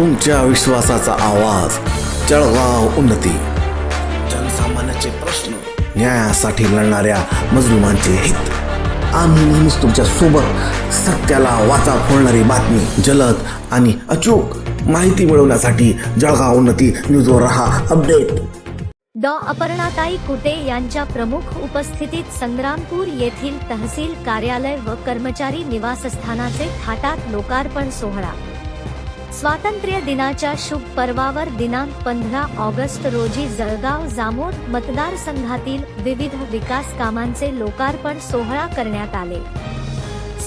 तुमच्या विश्वासाचा आवाज. जळगाव उन्नती. जनसामान्याचे प्रश्न न्यायासाठी लढणाऱ्या मजलुमांचे हित. आम्ही नेहमीच तुमच्यासोबत सत्याला वाचा फोडणारी बातमी जलद आणि अचूक माहिती मिळवण्यासाठी जळगाव उन्नती न्यूजवर रहा अपडेट. डॉ अपर्णाताई कुटे यांच्या प्रमुख उपस्थितीत संग्रामपूर येथील तहसील कार्यालय व कर्मचारी निवासस्थानाचे थाटात लोकार्पण सोहळा. स्वातंत्र्य दिनाच्या शुभ पर्वावर दिनांक पंधरा ऑगस्ट रोजी जळगाव जामोद मतदारसंघातील विविध विकास कामांचे लोकार्पण सोहळा करण्यात आले.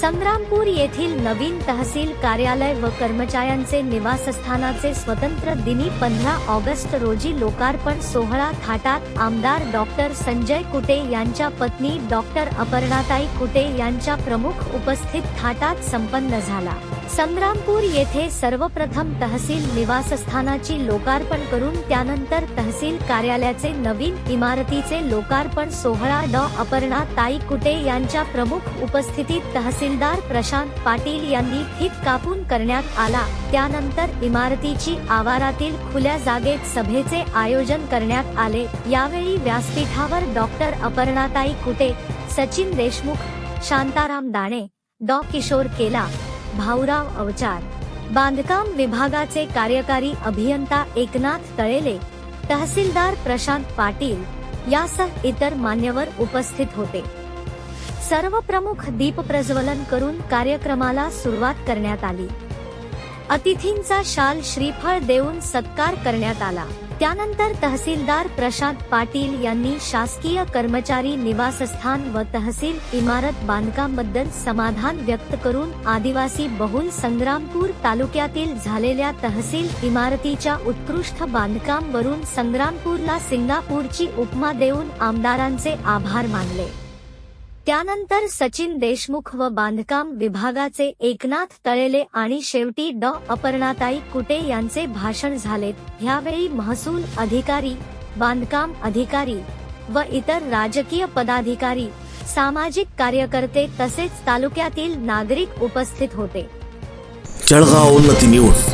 संग्रामपूर येथील नवीन तहसील कार्यालय व कर्मचाऱ्यांचे निवासस्थानाचे स्वतंत्र दिनी पंधरा ऑगस्ट रोजी लोकार्पण सोहळा थाटात आमदार डॉक्टर संजय कुटे यांच्या पत्नी डॉक्टर अपर्णाताई कुटे यांच्या प्रमुख उपस्थित थाटात संपन्न झाला. संग्रामपूर येथे सर्वप्रथम तहसील निवासस्थानाची लोकार्पण करून त्यानंतर तहसील कार्यालयाचे नवीन इमारतीचे लोकार्पण सोहळा डॉ. अपर्णा ताई कुटे यांच्या प्रमुख उपस्थितीत तहसीलदार प्रशांत पाटील यांनी फीत कापून करण्यात आला. त्यानंतर इमारतीची आवारातील खुल्या जागेत सभेचे आयोजन करण्यात आले. यावेळी व्यासपीठावर डॉक्टर अपर्णाताई कुटे सचिन देशमुख शांताराम दाणे डॉ. किशोर केला. भाऊराव अवचार. बांधकाम विभागाचे कार्यकारी अभियंता एकनाथ तळेले तहसीलदार प्रशांत पाटील यासह इतर मान्यवर उपस्थित होते. सर्व प्रमुख दीप प्रज्वलन करून कार्यक्रमाला सुरुवात करण्यात आली. अतिथींचा शाल श्रीफळ देऊन सत्कार करण्यात आला. त्यानंतर तहसीलदार प्रशांत पाटील यांनी शासकीय कर्मचारी निवासस्थान व तहसील इमारत बांधकामबद्दल समाधान व्यक्त करून आदिवासी बहुल संग्रामपूर तालुक्यातील झालेल्या तहसील इमारतीच्या उत्कृष्ट बांधकाम वरून संग्रामपूरला सिंगापूरची उपमा देऊन आमदारांचे आभार मानले. त्यानंतर सचिन देशमुख व बांधकाम विभागाचे एकनाथ तळेले आणि शेवटी डॉ. अपर्णाताई कुटे यांचे भाषण झालेत. ह्यावेळी महसूल अधिकारी बांधकाम अधिकारी व इतर राजकीय पदाधिकारी सामाजिक कार्यकर्ते तसेच तालुक्यातील नागरिक उपस्थित होते. जळगाव उन्नती न्यूज.